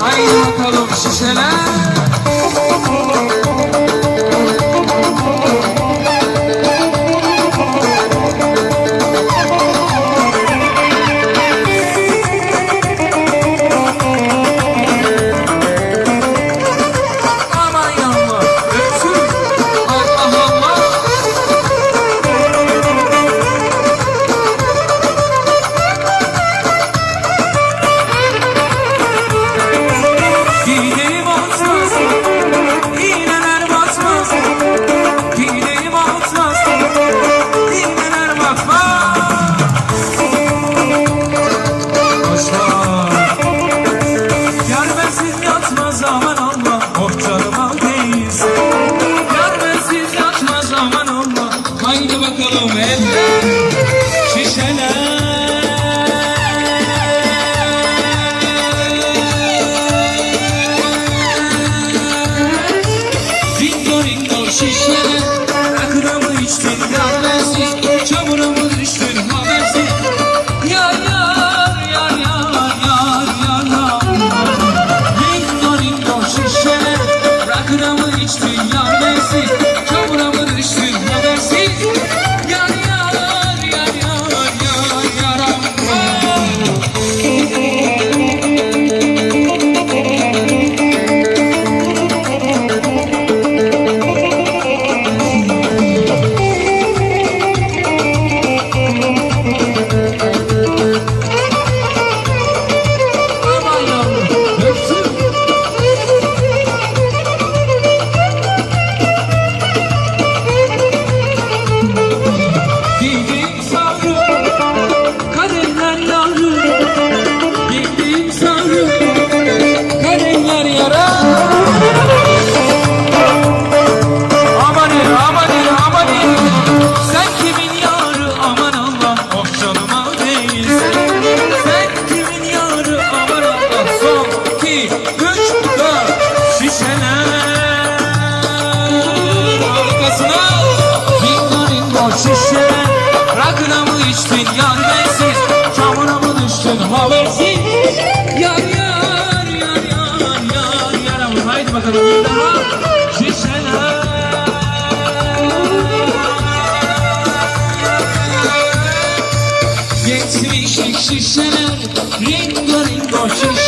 Haydi bakalım şişeler. Haydi bakalım eller, şişeler. Ringo ringo şişlere iki. Şişeler arkasına. Bingo ringo şişeler. Rakına mı? Çamura mı düştün habersiz? Yar yar yar yar yar yar. Ama haydi bakalım bir. Şişeler. Geçmişlik şişeler. Ringo ringo şişeler.